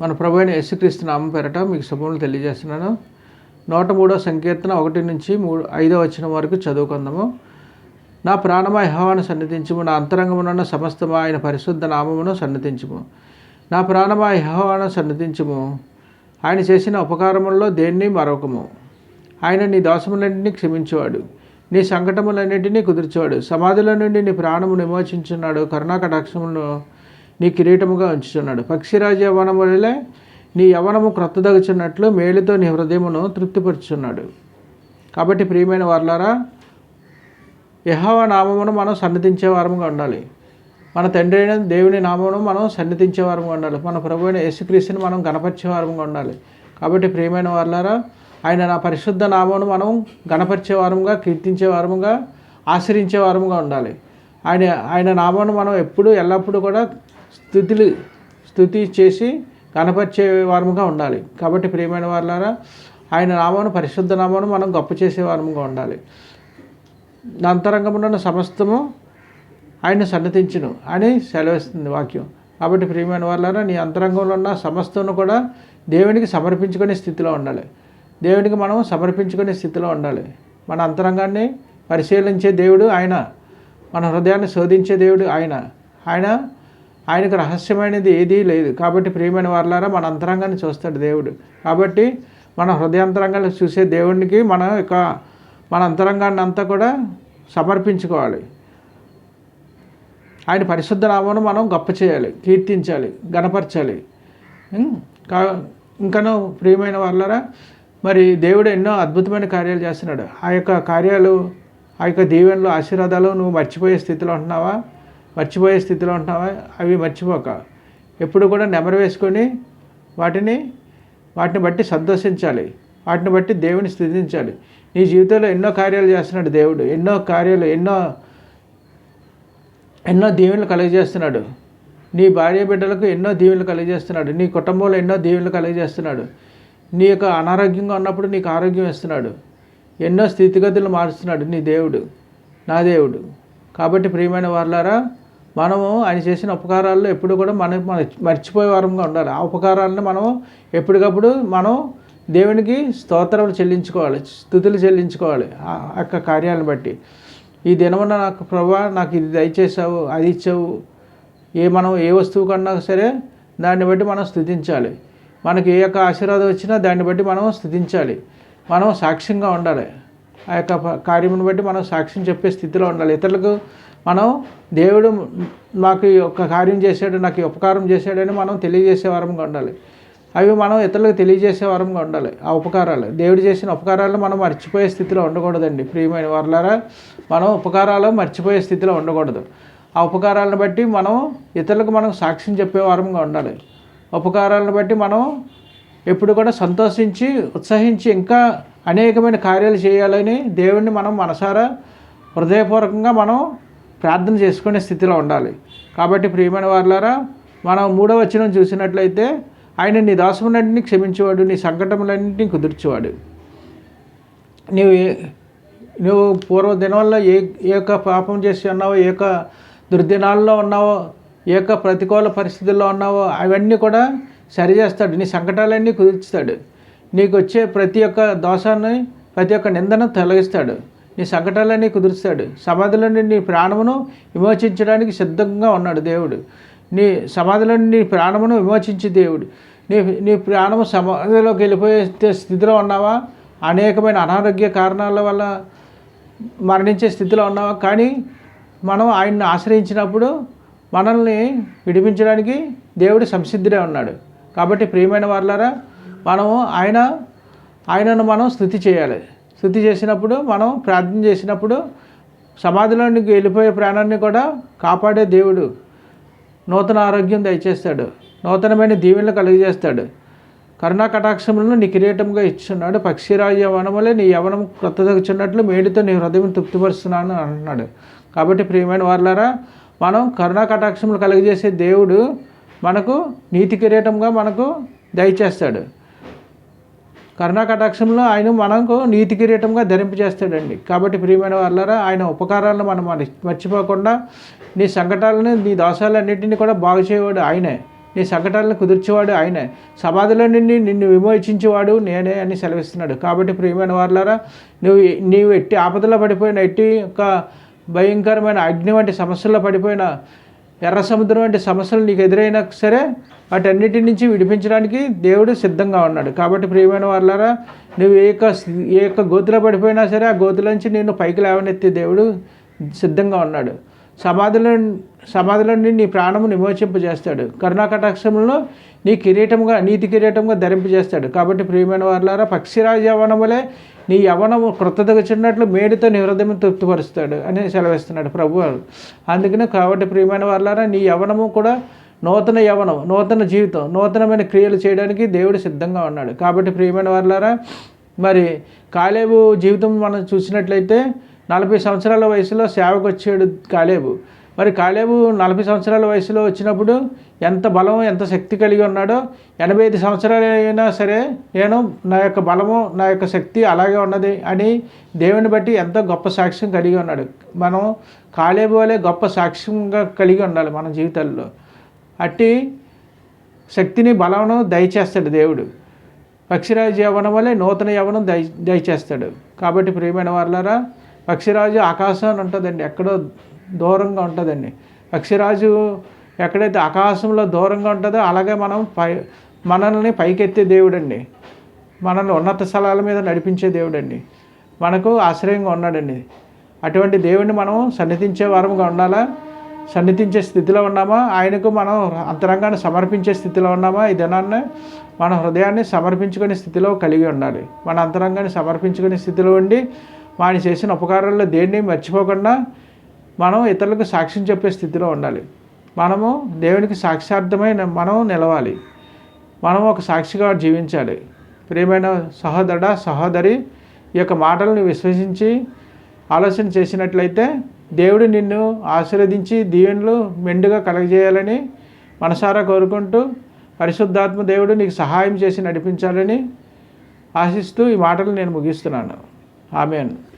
మన ప్రభు అయిన యేసుక్రీస్తు నామం పేరట మీకు శుభములు తెలియజేస్తున్నాను. నూట మూడో సంకీర్తన ఒకటి నుంచి మూడు ఐదో వచ్చిన వరకు చదువుకుందాము. నా ప్రాణమ యహోవాను సన్నిధించుము నా అంతరంగమునున్న సమస్తము ఆయన పరిశుద్ధ నామమును సన్నిధించుము. నా ప్రాణమ యహోవాను సన్నిధించుము ఆయన చేసిన ఉపకారములలో దేన్ని మరొకము? ఆయన నీ దోషములన్నింటినీ క్షమించేవాడు నీ సంకటములన్నింటినీ కుదిర్చేవాడు సమాధిలో నుండి నీ ప్రాణము విమోచించున్నాడు కరుణాకటాక్షమును నీ కిరీటముగా ఉంచుచున్నాడు. పక్షిరాజు యవనములే నీ యవనము క్రొత్తదగుచున్నట్లు మేలుతో నీ హృదయమును తృప్తిపరుచున్నాడు కాబట్టి ప్రియమైన వార్లారా యహవ నామమును మనం సన్నిధించే వారముగా ఉండాలి. మన తండ్రి అయిన దేవుని నామమును మనం సన్నిధించే వారముగా ఉండాలి. మన ప్రభు అయిన యేసుక్రీస్తుని మనం గణపరిచే వారముగా ఉండాలి. కాబట్టి ప్రియమైన వార్లారా ఆయన నా పరిశుద్ధ నామమును మనం గణపరిచే వారముగా కీర్తించే వారముగా ఆశ్రయించే వారముగా ఉండాలి. ఆయన ఆయన నామమును మనం ఎప్పుడు ఎల్లప్పుడూ కూడా స్థుతులు స్థుతి చేసి గణపరిచే వారముగా ఉండాలి. కాబట్టి ప్రియమైన వారులారా ఆయన నామను పరిశుద్ధ నామను మనం గొప్ప చేసే వారముగా ఉండాలి. అంతరంగమున్న సమస్తము ఆయన సన్నతించును అని సెలవిస్తుంది వాక్యం. కాబట్టి ప్రియమైన వాళ్ళారా నీ అంతరంగంలో ఉన్న సమస్తను కూడా దేవునికి సమర్పించుకునే స్థితిలో ఉండాలి. దేవునికి మనం సమర్పించుకునే స్థితిలో ఉండాలి. మన అంతరంగాన్ని పరిశీలించే దేవుడు ఆయన. మన హృదయాన్ని శోధించే దేవుడు ఆయన. ఆయన ఆయనకు రహస్యమైనది ఏదీ లేదు. కాబట్టి ప్రియమైన వారులారా మన అంతరంగాన్ని చూస్తాడు దేవుడు. కాబట్టి మన హృదయాంతరంగాన్ని చూసే దేవునికి మన యొక్క మన అంతరంగాన్ని అంతా కూడా సమర్పించుకోవాలి. ఆయన పరిశుద్ధ నామను మనం గొప్ప చేయాలి కీర్తించాలి గణపరచాలి. కా ఇంకనూ ప్రియమైన వాళ్ళరా మరి దేవుడు ఎన్నో అద్భుతమైన కార్యాలు చేస్తున్నాడు. ఆ యొక్క కార్యాలు ఆ యొక్క దీవెనలు ఆశీర్వాదాలు నువ్వు మర్చిపోయే స్థితిలో ఉంటున్నావా? మర్చిపోయే స్థితిలో ఉంటున్నావా అవి మర్చిపోక. ఎప్పుడు కూడా నెమరు వేసుకొని వాటిని వాటిని బట్టి సంతోషించాలి. వాటిని బట్టి దేవుని స్థుతించాలి. నీ జీవితంలో ఎన్నో కార్యాలు చేస్తున్నాడు దేవుడు. ఎన్నో కార్యాలు ఎన్నో ఎన్నో దీవెనలు కలుగజేస్తున్నాడు. నీ భార్య బిడ్డలకు ఎన్నో దీవెనలు కలుగజేస్తున్నాడు. నీ కుటుంబంలో ఎన్నో దీవెనలు కలుగజేస్తున్నాడు. నీ యొక్క అనారోగ్యంగా ఉన్నప్పుడు నీకు ఆరోగ్యం ఇస్తున్నాడు ఎన్నో స్థితిగతులు మారుస్తున్నాడు నీ దేవుడు నా దేవుడు. కాబట్టి ప్రియమైన వారులారా మనము ఆయన చేసిన ఉపకారాల్లో ఎప్పుడు కూడా మనం మన- మర్చిపోయే వారంగా ఉండాలి. ఆ ఉపకారాలను మనం ఎప్పటికప్పుడు మనం దేవునికి స్తోత్రములు చెల్లించుకోవాలి స్థుతులు చెల్లించుకోవాలి ఆ యొక్క కార్యాలను బట్టి. ఈ దినమున నాకు ప్రభా నాకు ఇది దయచేసావు అది ఇచ్చావు. ఏ మనం ఏ వస్తువు కన్నా సరే దాన్ని బట్టి మనం స్థుతించాలి. మనకి ఏ యొక్క ఆశీర్వాదం వచ్చినా దాన్ని బట్టి మనం స్థుతించాలి. మనం సాక్ష్యంగా ఉండాలి. ఆ యొక్క కార్యమును బట్టి మనం సాక్ష్యం చెప్పే స్థితిలో ఉండాలి. ఇతరులకు మనం దేవుడు నాకు ఈ యొక్క కార్యం చేశాడు నాకు ఈ ఉపకారం చేశాడని మనం తెలియజేసే వారంగా ఉండాలి. అవి మనం ఇతరులకు తెలియజేసే వారంగా ఉండాలి. ఆ ఉపకారాలు దేవుడు చేసిన ఉపకారాలు మనం మర్చిపోయే స్థితిలో ఉండకూడదండి. ప్రియమైన వారులారా మనం ఉపకారాలు మర్చిపోయే స్థితిలో ఉండకూడదు. ఆ ఉపకారాలను బట్టి మనం ఇతరులకు మనం సాక్ష్యం చెప్పే వారంగా ఉండాలి. ఉపకారాలను బట్టి మనం ఎప్పుడు కూడా సంతోషించి ఉత్సహించి ఇంకా అనేకమైన కార్యాలు చేయాలని దేవుణ్ణి మనం మనసారా హృదయపూర్వకంగా మనం ప్రార్థన చేసుకునే స్థితిలో ఉండాలి. కాబట్టి ప్రియమైన వారులారా మనం మూడవ వచనం చూసినట్లయితే ఆయన నీ దాసములన్నింటినీ క్షమించేవాడు నీ సంకటములన్నింటినీ కుదుర్చేవాడు. నీవు ఏ- నువ్వు పూర్వ దినంలో ఏ ఏ యొక్క పాపం చేసి ఉన్నావో ఏ యొక్క దుర్దినాల్లో ఉన్నావో ఏ యొక్క ప్రతికూల పరిస్థితుల్లో ఉన్నావో అవన్నీ కూడా సరిచేస్తాడు. నీ సంకటాలన్నీ కుదుర్చుతాడు. నీకు వచ్చే ప్రతి ఒక్క దోషాన్ని ప్రతి ఒక్క నిందను తొలగిస్తాడు. నీ సంకటాలన్నీ కుదురుస్తాడు. సమాధిలో నుండి నీ ప్రాణమును విమోచించడానికి సిద్ధంగా ఉన్నాడు దేవుడు. నీ సమాధిలో నుండి నీ ప్రాణమును విమోచించే దేవుడు. నీ నీ ప్రాణము సమాధిలోకి వెళ్ళిపోయే స్థితిలో ఉన్నావా? అనేకమైన అనారోగ్య కారణాల వల్ల మరణించే స్థితిలో ఉన్నావా? కానీ మనం ఆయన్ని ఆశ్రయించినప్పుడు మనల్ని విడిపించడానికి దేవుడు సంసిద్ధుడే ఉన్నాడు. కాబట్టి ప్రియమైన వాళ్ళారా మనము ఆయన ఆయనను మనం స్థుతి చేయాలి. స్థుతి చేసినప్పుడు మనం ప్రార్థన చేసినప్పుడు సమాధిలోనికి వెళ్ళిపోయే ప్రాణాన్ని కూడా కాపాడే దేవుడు నూతన ఆరోగ్యం దయచేస్తాడు. నూతనమైన దీవెనలు కలిగజేస్తాడు. కరుణా కటాక్షములను నీ కిరీటంగా ఇచ్చున్నాడు. పక్షిరాజు యవనములే నీ యవనం క్రొత్తదగుచున్నట్లు మేడితో నీ హృదయం తృప్తిపరుస్తున్నాను అంటున్నాడు కాబట్టి ప్రియమైన వారులారా మనం కరుణా కటాక్షములు కలిగజేసే దేవుడు మనకు నీతి కిరీటంగా మనకు దయచేస్తాడు. కరుణాకటాక్షంలో ఆయన మనకు నీతి కిరీటంగా ధరింపజేస్తాడండి. కాబట్టి ప్రియమైన వాళ్ళారా ఆయన ఉపకారాలను మనం మర్చిపోకుండా నీ సంకటాలను నీ దోషాలన్నింటినీ కూడా బాగు చేయవాడు ఆయనే. నీ సంకటాలను కుదిర్చేవాడు ఆయనే. సమాధిలో నుండి నిన్ను విమోచించేవాడు నేనే అని సెలవిస్తున్నాడు. కాబట్టి ప్రియమైన వారులారా నువ్వు నీవు ఎట్టి ఆపదలో పడిపోయిన ఎట్టి ఒక భయంకరమైన అగ్ని వంటి సమస్యల్లో పడిపోయిన ఎర్ర సముద్రం వంటి సమస్యలు నీకు ఎదురైనా సరే వాటన్నిటి నుంచి విడిపించడానికి దేవుడు సిద్ధంగా ఉన్నాడు. కాబట్టి ప్రియమైన వాళ్ళారా నువ్వు ఏ యొక్క ఏ యొక్క గోతులో పడిపోయినా సరే ఆ గోతుల నుంచి నేను పైకి లేవనెత్తి దేవుడు సిద్ధంగా ఉన్నాడు. సమాధిలో సమాధిలో నుండి నీ ప్రాణము నిమోచింపజేస్తాడు. కరుణాకటాక్షంలో నీ కిరీటముగా నీతి కిరీటముగా ధరింపజేస్తాడు. కాబట్టి ప్రియమైన వారులారా పక్షిరాజు యవనములే నీ యవనము కృతజ్ఞతగా చిన్నట్లు మేడితో నీ హృదయం తృప్తిపరుస్తాడు అని సెలవిస్తున్నాడు ప్రభు అందుకనే కాబట్టి ప్రియమైన వారులారా నీ యవనము కూడా నూతన యవనం నూతన జీవితం నూతనమైన క్రియలు చేయడానికి దేవుడు సిద్ధంగా ఉన్నాడు. కాబట్టి ప్రియమైన వారులారా మరి కాలేబు జీవితం మనం చూసినట్లయితే నలభై సంవత్సరాల వయసులో సేవకు వచ్చాడు కాలేబు. మరి కాలేబు నలభై సంవత్సరాల వయసులో వచ్చినప్పుడు ఎంత బలం ఎంత శక్తి కలిగి ఉన్నాడో ఎనభై ఐదు సంవత్సరాలు అయినా సరే నేను నా యొక్క బలము నా యొక్క శక్తి అలాగే ఉన్నది అని దేవుని బట్టి ఎంతో గొప్ప సాక్ష్యం కలిగి ఉన్నాడు. మనం కాలేబు వలె గొప్ప సాక్ష్యంగా కలిగి ఉండాలి మన జీవితాల్లో. అట్టి శక్తిని బలమును దయచేస్తాడు దేవుడు. పక్షిరాజు యవనం వలె నూతన యవనం దయ దయచేస్తాడు. కాబట్టి ప్రియమైన వాళ్ళారా పక్షిరాజు ఆకాశం ఉంటుందండి. ఎక్కడో దూరంగా ఉంటుందండి. పక్షిరాజు ఎక్కడైతే ఆకాశంలో దూరంగా ఉంటుందో అలాగే మనం పై మనల్ని పైకెత్తే దేవుడండి. మనల్ని ఉన్నత స్థలాల మీద నడిపించే దేవుడండి. మనకు ఆశ్రయంగా ఉన్నాడండి. అటువంటి దేవుడిని మనం సన్నిధించే వారముగా ఉండాలా? సన్నిధించే స్థితిలో ఉన్నామా? ఆయనకు మనం అంతరంగాన్ని సమర్పించే స్థితిలో ఉన్నామా? ఈ దినాన్ని మన హృదయాన్ని సమర్పించుకునే స్థితిలో కలిగి ఉండాలి. మన అంతరంగాన్ని సమర్పించుకునే స్థితిలో ఉండి వాడిని చేసిన ఉపకారాల్లో దేన్ని మర్చిపోకుండా మనం ఇతరులకు సాక్ష్యం చెప్పే స్థితిలో ఉండాలి. మనము దేవునికి సాక్ష్యార్థమైన మనం నిలవాలి. మనం ఒక సాక్షిగా జీవించాలి. ప్రియమైన సహోదరుడ సహోదరి ఈ యొక్క మాటలను విశ్వసించి ఆలోచన చేసినట్లయితే దేవుడు నిన్ను ఆశీర్వదించి దీవెనలు మెండుగా కలగజేయాలని మనసారా కోరుకుంటూ పరిశుద్ధాత్మ దేవుడు నీకు సహాయం చేసి నడిపించాలని ఆశిస్తూ ఈ మాటలు నేను ముగిస్తున్నాను. ఆమెను.